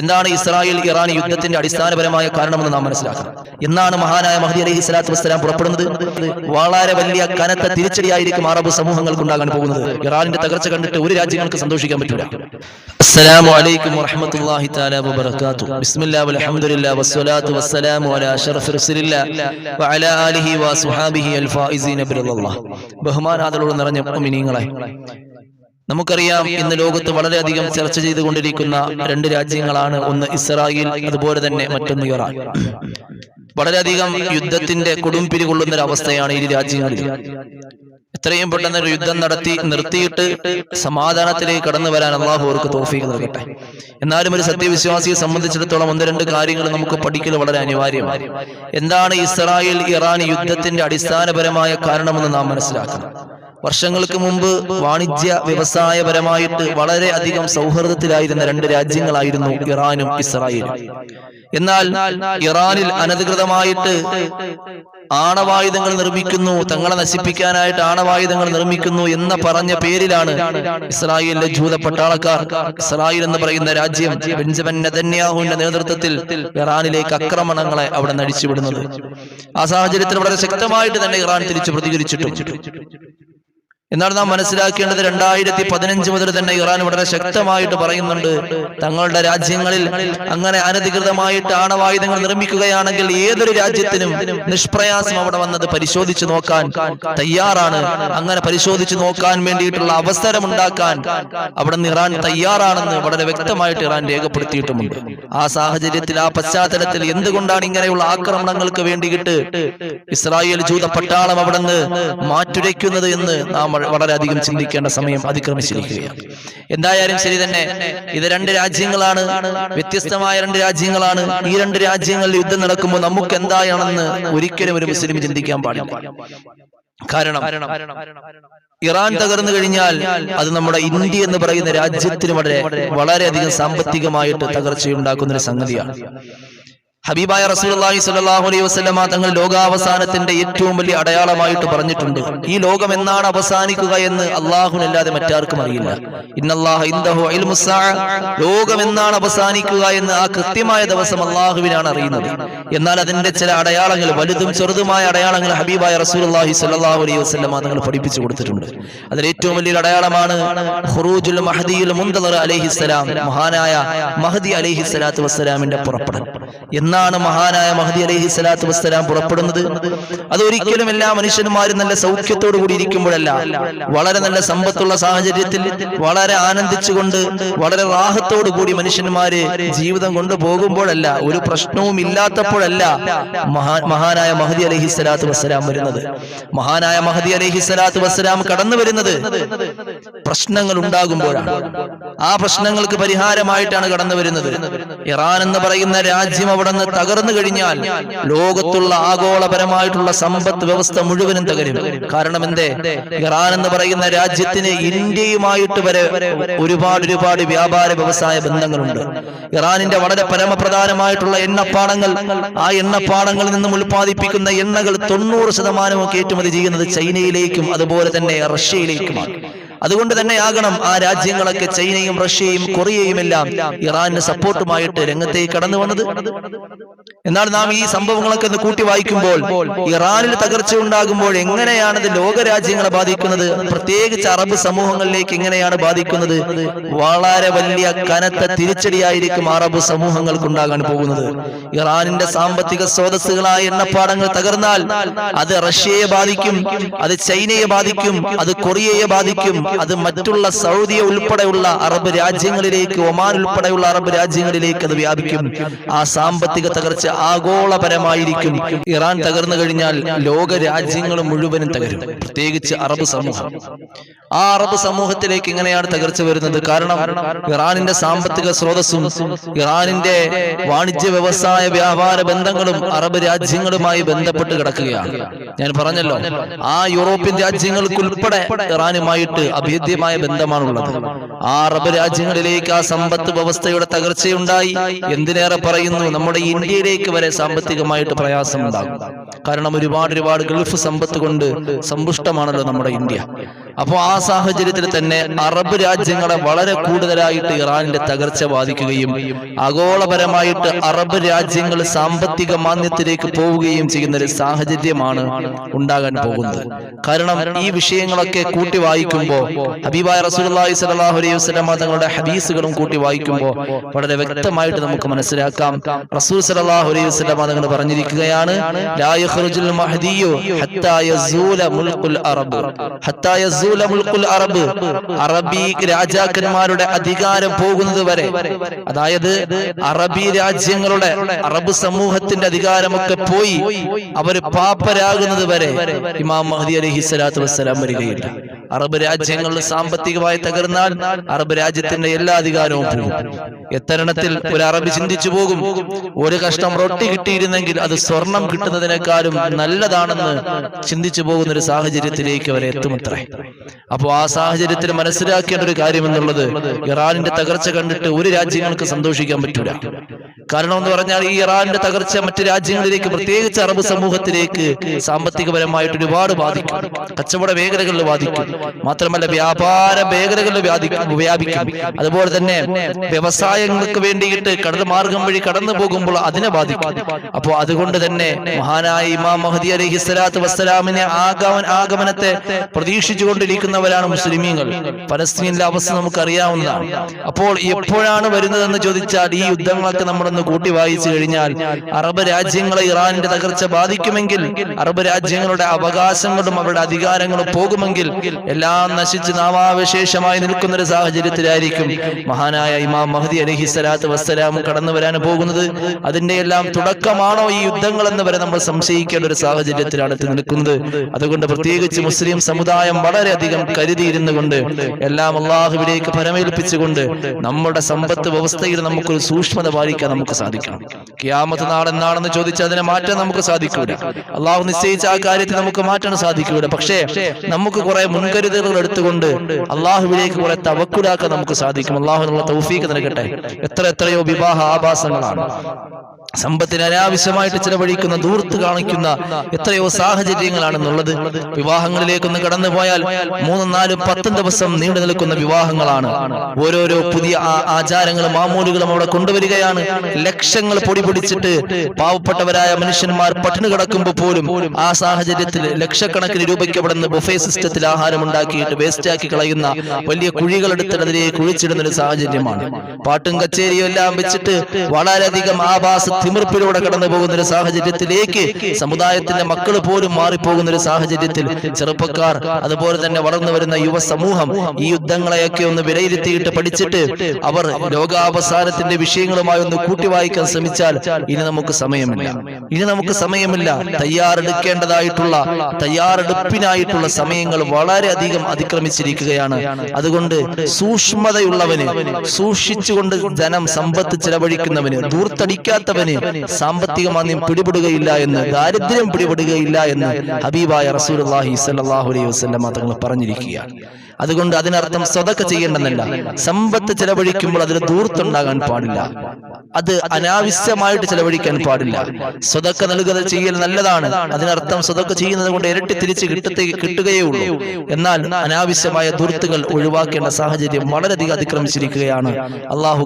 എന്താണ് Israel Iran യുദ്ധത്തിന്റെ അടിസ്ഥാനപരമായ കാരണമെന്ന് നാം മനസ്സിലാക്കണം. എന്നാണ് മഹാനായ മഹദി അലഹി സ്വലാത്തു വസ്സലാം പുറപ്പെടുന്നത്? വളരെ വലിയ കനത്ത തിരിച്ചടിയായിരിക്കും അറബ് സമൂഹങ്ങൾക്ക് ഉണ്ടാകാൻ പോകുന്നത്. ഇറാനിന്റെ തകർച്ച കണ്ടിട്ട് ഒരു രാജ്യങ്ങൾക്ക് സന്തോഷിക്കാൻ പറ്റില്ല അസ്സലാമു അലൈക്കും വറഹ്മത്തുള്ളാഹി തആല വബറകാതുഹു. ബിസ്മില്ലാഹി വൽഹംദുലില്ലാഹി വസ്സലാത്തു വസ്സലാമു അലാ അഷ്റഫി റസൂലില്ലാ വഅലാ ആലിഹി വസ്വഹാബിഹി അൽ ഫായിസീന ബിറല്ലാഹ് നിറഞ്ഞ മുഅ്മിനീങ്ങളെ നമുക്കറിയാം ഇന്ന് ലോകത്ത് വളരെയധികം ചർച്ച ചെയ്തുകൊണ്ടിരിക്കുന്ന രണ്ട് രാജ്യങ്ങളാണ് ഒന്ന് ഇസ്രായേൽ അതുപോലെ തന്നെ മറ്റൊന്ന് ഇറാൻ. വളരെയധികം യുദ്ധത്തിന്റെ കൊടുമ്പിരി കൊള്ളുന്ന ഒരു അവസ്ഥയാണ് ഈ രാജ്യങ്ങളിൽ. എത്രയും പെട്ടെന്ന് ഒരു യുദ്ധം നടത്തി നിർത്തിയിട്ട് സമാധാനത്തിലേക്ക് കടന്നു വരാൻ അള്ളാഹു അവർക്ക് തോഫീക്ക് നൽകട്ടെ. എന്നാലും ഒരു സത്യവിശ്വാസിയെ സംബന്ധിച്ചിടത്തോളം ഒന്ന് രണ്ട് കാര്യങ്ങൾ നമുക്ക് പഠിക്കൽ വളരെ അനിവാര്യമാണ്. എന്താണ് ഇസ്രായേൽ ഇറാൻ യുദ്ധത്തിന്റെ അടിസ്ഥാനപരമായ കാരണമെന്ന് നാം മനസ്സിലാക്കണം. വർഷങ്ങൾക്ക് മുമ്പ് വാണിജ്യ വ്യവസായപരമായിട്ട് വളരെ അധികം സൗഹൃദത്തിലായിരുന്ന രണ്ട് രാജ്യങ്ങളായിരുന്നു ഇറാനും ഇസ്രായേലും. എന്നാൽ ഇറാനിൽ അനധികൃതമായിട്ട് ആണവായുധങ്ങൾ നിർമ്മിക്കുന്നു തങ്ങളെ നശിപ്പിക്കാനായിട്ട് ആണവായുധങ്ങൾ നിർമ്മിക്കുന്നു എന്ന പറഞ്ഞ പേരിലാണ് ഇസ്രായേലിലെ ജൂത പട്ടാളക്കാർ ഇസ്രായേൽ എന്ന് പറയുന്ന രാജ്യം ബെഞ്ചമിൻ നെതന്യാഹുവിന്റെ നേതൃത്വത്തിൽ ഇറാനിലേക്ക് ആക്രമണങ്ങളെ അവിടെ നടിച്ചുവിടുന്നത്. ആ സാഹചര്യത്തിൽ വളരെ ശക്തമായിട്ട് തന്നെ ഇറാൻ തിരിച്ചു പ്രതികരിച്ചിട്ടും. എന്നാൽ നാം മനസ്സിലാക്കേണ്ടത്. രണ്ടായിരത്തി പതിനഞ്ച് മുതൽ തന്നെ ഇറാൻ വളരെ ശക്തമായിട്ട് പറയുന്നുണ്ട്. തങ്ങളുടെ രാജ്യങ്ങളിൽ അങ്ങനെ അനധികൃതമായിട്ട് ആണവായുധങ്ങൾ നിർമ്മിക്കുകയാണെങ്കിൽ ഏതൊരു രാജ്യത്തിനും നിഷ്പ്രയാസം അവിടെ വന്നത് പരിശോധിച്ചു നോക്കാൻ തയ്യാറാണ്. അങ്ങനെ പരിശോധിച്ചു നോക്കാൻ വേണ്ടിയിട്ടുള്ള അവസരം ഉണ്ടാക്കാൻ അവിടെ നിന്ന് ഇറാൻ തയ്യാറാണെന്ന് വളരെ വ്യക്തമായിട്ട് ഇറാൻ രേഖപ്പെടുത്തിയിട്ടുമുണ്ട്. ആ സാഹചര്യത്തിൽ ആ പശ്ചാത്തലത്തിൽ എന്തുകൊണ്ടാണ് ഇങ്ങനെയുള്ള ആക്രമണങ്ങൾക്ക് വേണ്ടിയിട്ട് ഇസ്രായേൽ ജൂത പട്ടാളം അവിടെ നിന്ന് മാറ്റുരയ്ക്കുന്നത് എന്ന് നാം വളരെയധികം ചിന്തിക്കേണ്ട സമയം അതിക്രമിച്ചിരിക്കുകയാണ്. എന്തായാലും ശരി തന്നെ ഇത് രണ്ട് രാജ്യങ്ങളാണ് വ്യത്യസ്തമായ രണ്ട് രാജ്യങ്ങളാണ്. ഈ രണ്ട് രാജ്യങ്ങളിൽ യുദ്ധം നടക്കുമ്പോൾ നമുക്ക് എന്തായാണെന്ന് ഒരിക്കലും ഒരു മുസ്ലിം ചിന്തിക്കാൻ പാടില്ല. കാരണം ഇറാൻ തകർന്നു കഴിഞ്ഞാൽ അത് നമ്മുടെ ഇന്ത്യ എന്ന് പറയുന്ന രാജ്യത്തിന് വളരെ വളരെയധികം സാമ്പത്തികമായിട്ട് തകർച്ചയുണ്ടാക്കുന്ന ഒരു സംഗതിയാണ്. ഹബീബായ റസൂലുള്ളാഹി സ്വല്ലല്ലാഹു അലൈഹി വസല്ലമ തങ്ങൾ ലോകാവസാനത്തിന്റെ ഏറ്റവും വലിയ അടയാളമായിട്ട് പറഞ്ഞിട്ടുണ്ട്. ഈ ലോകം എന്നാണ് അവസാനിക്കുക എന്ന് അള്ളാഹുനല്ലാതെ മറ്റാർക്കും അറിയില്ല. ലോകം എന്നാണ് അവസാനിക്കുക എന്ന് ആ കൃത്യമായ ദിവസം അള്ളാഹുവിനാണ് അറിയുന്നത്. എന്നാൽ അതിന്റെ ചില അടയാളങ്ങൾ വലുതും ചെറുതുമായ അടയാളങ്ങൾ ഹബീബായ റസൂലുള്ളാഹി സ്വല്ലല്ലാഹു അലൈഹി വസ്ലമ തങ്ങൾ പഠിപ്പിച്ചു കൊടുത്തിട്ടുണ്ട്. അതിൽ ഏറ്റവും വലിയൊരു അടയാളമാണ് ഖുറൂജുൽ മഹദിയുൽ മുന്തലർ അലഹിസ്സലാം മഹാനായ മഹദി അലൈഹിസ്സലാത്തു വസ്സലാമിന്റെ പുറപ്പെടൽ. എന്നാണ് മഹാനായ മഹദി അലൈഹി സ്വലാത്തു വസ്സലാം പുറപ്പെടുന്നത്. അതൊരിക്കലും എല്ലാ മനുഷ്യന്മാരും നല്ല സൗഖ്യത്തോടു കൂടി ഇരിക്കുമ്പോഴല്ല. വളരെ നല്ല സമ്പത്തുള്ള സാഹചര്യത്തിൽ വളരെ ആനന്ദിച്ചുകൊണ്ട് വളരെ റാഹത്തോടു കൂടി മനുഷ്യന്മാര് ജീവിതം കൊണ്ടുപോകുമ്പോഴല്ല ഒരു പ്രശ്നവും ഇല്ലാത്തപ്പോഴല്ല മഹാ മഹാനായ മഹദി അലഹി സ്വലാത്തു വസ്സലാം വരുന്നത്. മഹാനായ മഹദി അലഹി സ്വലാത്തു വസ്സലാം കടന്നു വരുന്നത് പ്രശ്നങ്ങൾ ഉണ്ടാകുമ്പോഴാണ്. ആ പ്രശ്നങ്ങൾക്ക് പരിഹാരമായിട്ടാണ് കടന്നു വരുന്നത്. ഇറാൻ എന്ന് പറയുന്ന രാജ്യം അവിടെ നിന്ന് തകർന്നു കഴിഞ്ഞാൽ ലോകത്തുള്ള ആഗോളപരമായിട്ടുള്ള സമ്പദ് വ്യവസ്ഥ മുഴുവനും തകരും. കാരണം എന്തേ? ഇറാൻ എന്ന് പറയുന്ന രാജ്യത്തിന് ഇന്ത്യയുമായിട്ട് വരെ ഒരുപാട് ഒരുപാട് വ്യാപാര വ്യവസായ ബന്ധങ്ങളുണ്ട്. ഇറാനിന്റെ വളരെ പരമപ്രധാനമായിട്ടുള്ള എണ്ണപ്പാടങ്ങൾ ആ എണ്ണപ്പാടങ്ങളിൽ നിന്നും ഉൽപ്പാദിപ്പിക്കുന്ന എണ്ണകൾ തൊണ്ണൂറ് ശതമാനവും കയറ്റുമതി ചെയ്യുന്നത് ചൈനയിലേക്കും അതുപോലെ തന്നെ റഷ്യയിലേക്കുമാണ്. അതുകൊണ്ട് തന്നെ ആകണം ആ രാജ്യങ്ങളൊക്കെ ചൈനയും റഷ്യയും കൊറിയയും എല്ലാം ഇറാന് സപ്പോർട്ടുമായിട്ട് രംഗത്തേക്ക് കടന്നു വന്നത്. എന്നാൽ നാം ഈ സംഭവങ്ങളൊക്കെ ഒന്ന് കൂട്ടി വായിക്കുമ്പോൾ ഇറാനിൽ തകർച്ച ഉണ്ടാകുമ്പോൾ എങ്ങനെയാണ് ഇത് ലോകരാജ്യങ്ങളെ ബാധിക്കുന്നത്? പ്രത്യേകിച്ച് അറബ് സമൂഹങ്ങളിലേക്ക് എങ്ങനെയാണ് ബാധിക്കുന്നത്? വളരെ വലിയ കനത്ത തിരിച്ചടിയായിരിക്കും അറബ് സമൂഹങ്ങൾക്ക് ഉണ്ടാകാൻ പോകുന്നത്. ഇറാനിന്റെ സാമ്പത്തിക സ്രോതസ്സുകളായ എണ്ണപ്പാടങ്ങൾ തകർന്നാൽ അത് റഷ്യയെ ബാധിക്കും അത് ചൈനയെ ബാധിക്കും അത് കൊറിയയെ ബാധിക്കും അത് മറ്റുള്ള സൗദിയ ഉൾപ്പെടെയുള്ള അറബ് രാജ്യങ്ങളിലേക്ക് ഒമാൻ ഉൾപ്പെടെയുള്ള അറബ് രാജ്യങ്ങളിലേക്ക് അത് വ്യാപിക്കും. ആ സാമ്പത്തിക തകർച്ച ആഗോളപരമായിരിക്കും. ഇറാൻ തകർന്നു കഴിഞ്ഞാൽ ലോക രാജ്യങ്ങൾ മുഴുവനും തകരും. പ്രത്യേകിച്ച് അറബ് സമൂഹം. ആ അറബ് സമൂഹത്തിലേക്ക് ഇങ്ങനെയാണ് തകർച്ച വരുന്നത്. കാരണം ഇറാനിന്റെ സാമ്പത്തിക സ്രോതസ്സും ഇറാനിന്റെ വാണിജ്യ വ്യവസായ വ്യാപാര ബന്ധങ്ങളും അറബ് രാജ്യങ്ങളുമായി ബന്ധപ്പെട്ട് കിടക്കുകയാണ്. ഞാൻ പറഞ്ഞല്ലോ ആ യൂറോപ്യൻ രാജ്യങ്ങൾക്കുൾപ്പെടെ ഇറാനുമായിട്ട് അഭേദ്യമായ ബന്ധമാണുള്ളത്. ആ അറബ് രാജ്യങ്ങളിലേക്ക് ആ സമ്പത്ത് വ്യവസ്ഥയുടെ തകർച്ചയുണ്ടായി. എന്തിനേറെ പറയുന്നു? നമ്മുടെ ഇന്ത്യയിലേക്ക് വരെ സാമ്പത്തികമായിട്ട് പ്രയാസം ഉണ്ടാകും കാരണം ഒരുപാട് ഒരുപാട് ഗൾഫ് സമ്പത്ത് കൊണ്ട് സമ്പുഷ്ടമാണല്ലോ നമ്മുടെ ഇന്ത്യ. അപ്പോൾ ആ സാഹചര്യത്തിൽ തന്നെ അറബ് രാജ്യങ്ങളെ വളരെ കൂടുതലായിട്ട് ഇറാനിന്റെ തകർച്ച ബാധിക്കുകയും ആഗോളപരമായിട്ട് അറബ് രാജ്യങ്ങൾ സാമ്പത്തിക മാന്യത്തിലേക്ക് പോവുകയും ചെയ്യുന്ന ഒരു സാഹചര്യമാണ് ഉണ്ടാകാൻ പോകുന്നത്. കാരണം ഈ വിഷയങ്ങളൊക്കെ കൂട്ടി വായിക്കുമ്പോൾ ഹബീബായ റസൂലുള്ളാഹി സ്വല്ലല്ലാഹു അലൈഹി വസല്ലം തങ്ങളുടെ ഹദീസുകളും കൂട്ടി വായിക്കുമ്പോൾ വളരെ വ്യക്തമായിട്ട് നമുക്ക് മനസ്സിലാക്കാം. റസൂൽ സലാഹു അലൈഹി വസല്ലം തങ്ങൾ പറഞ്ഞിരിക്കുകയാണ് ലാ യഖ്റുജുൽ മഹ്ദിയു ഹത്താ യസൂല മുൽകുൽ അറബ്. ഹത്താ യസൂല മുൽക്കുൽ അറബ് അറബി രാജാക്കന്മാരുടെ അധികാരം പോകുന്നത് വരെ. അതായത് അറബി രാജ്യങ്ങളുടെ അറബ് സമൂഹത്തിന്റെ അധികാരമൊക്കെ പോയി അവർ പാപ്പരാകുന്നത് വരെ ഇമാം മഹദി അലഹി സ്വലാത്തു വസ്സലാം വരികയില്ല. അറബ് രാജ്യങ്ങൾ സാമ്പത്തികമായി തകർന്നാൽ അറബ് രാജ്യത്തിന്റെ എല്ലാ അധികാരവും പോകും. എത്തരണത്തിൽ ഒരു അറബ് ചിന്തിച്ചു പോകും. ഒരു കഷ്ടം റൊട്ടി കിട്ടിയിരുന്നെങ്കിൽ അത് സ്വർണം കിട്ടുന്നതിനേക്കാളും നല്ലതാണെന്ന് ചിന്തിച്ചു പോകുന്ന ഒരു സാഹചര്യത്തിലേക്ക് അവരെ എത്തുമത്രേ. അപ്പോൾ ആ സാഹചര്യത്തിൽ മനസ്സിലാക്കേണ്ട ഒരു കാര്യം എന്നുള്ളത് ഇറാനിന്റെ തകർച്ച കണ്ടിട്ട് ഒരു രാജ്യങ്ങൾക്ക് സന്തോഷിക്കാൻ പറ്റൂല. കാരണം എന്ന് പറഞ്ഞാൽ ഈ ഇറാന്റെ തകർച്ച മറ്റു രാജ്യങ്ങളിലേക്ക് പ്രത്യേകിച്ച് അറബ് സമൂഹത്തിലേക്ക് സാമ്പത്തികപരമായിട്ട് ഒരുപാട് ബാധിക്കും. കച്ചവട മേഖലകളിൽ ബാധിക്കും. മാത്രമല്ല വ്യാപാര മേഖലകളിൽ വ്യാധിക്കും വ്യാപിക്കും. അതുപോലെ തന്നെ വ്യവസായങ്ങൾക്ക് വേണ്ടിയിട്ട് കടൽ മാർഗം വഴി കടന്നു പോകുമ്പോൾ അതിനെ ബാധിക്കും. അപ്പോൾ അതുകൊണ്ട് തന്നെ മഹാനായ ഇമാം മഹദി അലഹി സ്വലാത്ത് വസ്സലാമിനെ ആഗമൻ ആഗമനത്തെ പ്രതീക്ഷിച്ചുകൊണ്ടിരിക്കുന്നവരാണ് മുസ്ലിമീങ്ങൾ. പലസ്തീനിലെ അവസ്ഥ നമുക്ക് അറിയാവുന്നതാണ് അപ്പോൾ എപ്പോഴാണ് വരുന്നതെന്ന് ചോദിച്ചാൽ ഈ യുദ്ധങ്ങളൊക്കെ നമ്മളൊന്ന് കൂട്ടി വായിച്ചു കഴിഞ്ഞാൽ അറബ് രാജ്യങ്ങളെ ഇറാനിന്റെ തകർച്ച ബാധിക്കുമെങ്കിൽ അറബ് രാജ്യങ്ങളുടെ അവകാശങ്ങളും അവരുടെ അധികാരങ്ങളും പോകുമെങ്കിൽ എല്ലാം നശിച്ച് നാമാവശേഷമായി നിൽക്കുന്ന ഒരു സാഹചര്യത്തിലായിരിക്കും. മഹാനായ ഇമാം മഹദി അലഹി സ്വലാത്ത് വസ്സലാം കടന്നു വരാൻ പോകുന്നത് അതിന്റെ എല്ലാം തുടക്കമാണോ ഈ യുദ്ധങ്ങൾ എന്ന് വരെ നമ്മൾ സംശയിക്കേണ്ട ഒരു സാഹചര്യത്തിലാണ് എത്തി നിൽക്കുന്നത്. അതുകൊണ്ട് പ്രത്യേകിച്ച് മുസ്ലിം സമുദായം വളരെയധികം കരുതിയിരുന്നു കൊണ്ട് എല്ലാം അള്ളാഹുവിലേക്ക് പരമേൽപ്പിച്ചുകൊണ്ട് നമ്മുടെ സമ്പത്ത് വ്യവസ്ഥയിൽ നമുക്കൊരു സൂക്ഷ്മത പാലിക്കാൻ നമുക്ക് സാധിക്കണം. ക്യാമത്ത് നാളെന്നാണെന്ന് ചോദിച്ചാൽ അതിനെ മാറ്റാൻ നമുക്ക് സാധിക്കൂല. അള്ളാഹു നിശ്ചയിച്ച ആ കാര്യത്തിൽ നമുക്ക് മാറ്റാൻ സാധിക്കൂല. പക്ഷേ നമുക്ക് കുറെ മുൻകരുതലുകൾ എടുത്തുകൊണ്ട് അള്ളാഹുവിലേക്ക് കുറെ തവക്കുലാക്കാൻ നമുക്ക് സാധിക്കും. അള്ളാഹു തൗഫീക്ക് നൽകട്ടെ. എത്ര എത്രയോ വിവാഹ ആഭാസങ്ങളാണ്. സമ്പത്തിന് അനാവശ്യമായിട്ട് ചിലവഴിക്കുന്ന ദൂർത്ത് കാണിക്കുന്ന എത്രയോ സാഹചര്യങ്ങളാണെന്നുള്ളത് വിവാഹങ്ങളിലേക്കൊന്ന് കടന്നു പോയാൽ മൂന്നും നാലും പത്തും ദിവസം നീണ്ടു നിൽക്കുന്ന വിവാഹങ്ങളാണ്. ഓരോരോ പുതിയ ആചാരങ്ങളും മാമൂലുകളും അവിടെ കൊണ്ടുവരികയാണ്. ലക്ഷങ്ങൾ പൊടി പിടിച്ചിട്ട് പാവപ്പെട്ടവരായ മനുഷ്യന്മാർ പട്ടിണി കിടക്കുമ്പോൾ പോലും ആ സാഹചര്യത്തിൽ ലക്ഷക്കണക്കിന് രൂപയ്ക്ക് അവിടെ നിന്ന് ബുഫേ സിസ്റ്റത്തിൽ ആഹാരം ഉണ്ടാക്കിയിട്ട് വേസ്റ്റാക്കി കളയുന്ന വലിയ കുഴികൾ അതിലേക്ക് കുഴിച്ചിടുന്ന ഒരു സാഹചര്യമാണ്. പാട്ടും കച്ചേരിയും എല്ലാം വെച്ചിട്ട് വളരെയധികം ആഭാസ തിമിർപ്പിലൂടെ കടന്നു പോകുന്ന ഒരു സാഹചര്യത്തിലേക്ക് സമുദായത്തിന്റെ മക്കൾ പോലും മാറിപ്പോകുന്ന ഒരു സാഹചര്യത്തിൽ ചെറുപ്പക്കാർ അതുപോലെ തന്നെ വളർന്നു വരുന്ന യുവ സമൂഹം ഈ യുദ്ധങ്ങളെയൊക്കെ ഒന്ന് വിലയിരുത്തിയിട്ട് പഠിച്ചിട്ട് അവർ ലോകാവസാനത്തിന്റെ വിഷയങ്ങളുമായി ഒന്ന് കൂട്ടി വായിക്കാൻ ശ്രമിച്ചാൽ ഇനി നമുക്ക് സമയമില്ല. ഇനി നമുക്ക് സമയമില്ല. തയ്യാറെടുക്കേണ്ടതായിട്ടുള്ള തയ്യാറെടുപ്പിനായിട്ടുള്ള സമയങ്ങൾ വളരെയധികം അതിക്രമിച്ചിരിക്കുകയാണ്. അതുകൊണ്ട് സൂക്ഷ്മതയുള്ളവന് സൂക്ഷിച്ചുകൊണ്ട് ധനം സമ്പത്ത് ചെലവഴിക്കുന്നവന് ദൂർത്തടിക്കാത്തവന് സാമ്പത്തിക മാന്ദ്യം പിടിപെടുകയില്ല എന്ന് ദാരിദ്ര്യം പിടിപെടുകയില്ല എന്ന് ഹബീബായ റസൂലുള്ളാഹി സല്ലാഹു അലൈഹി വസല്ലമ തങ്ങൾ പറഞ്ഞിരിക്കുകയാണ്. അതുകൊണ്ട് അതിനർത്ഥം സ്വതൊക്കെ ചെയ്യേണ്ടെന്നല്ല സമ്പത്ത് ചെലവഴിക്കുമ്പോൾ അതിന് ദൂർത്തുണ്ടാകാൻ പാടില്ല. അത് അനാവശ്യമായിട്ട് ചെലവഴിക്കാൻ പാടില്ല. സ്വതൊക്കെ നൽകുക ചെയ്യൽ നല്ലതാണ്. അതിനർത്ഥം സ്വതൊക്കെ ചെയ്യുന്നത് കൊണ്ട് ഇരട്ടി തിരിച്ച് കിട്ടത്തേ കിട്ടുകയേ ഉള്ളൂ എന്നാൽ അനാവശ്യമായ ദൂർത്തുകൾ ഒഴിവാക്കേണ്ട സാഹചര്യം വളരെയധികം അതിക്രമിച്ചിരിക്കുകയാണ്. അള്ളാഹു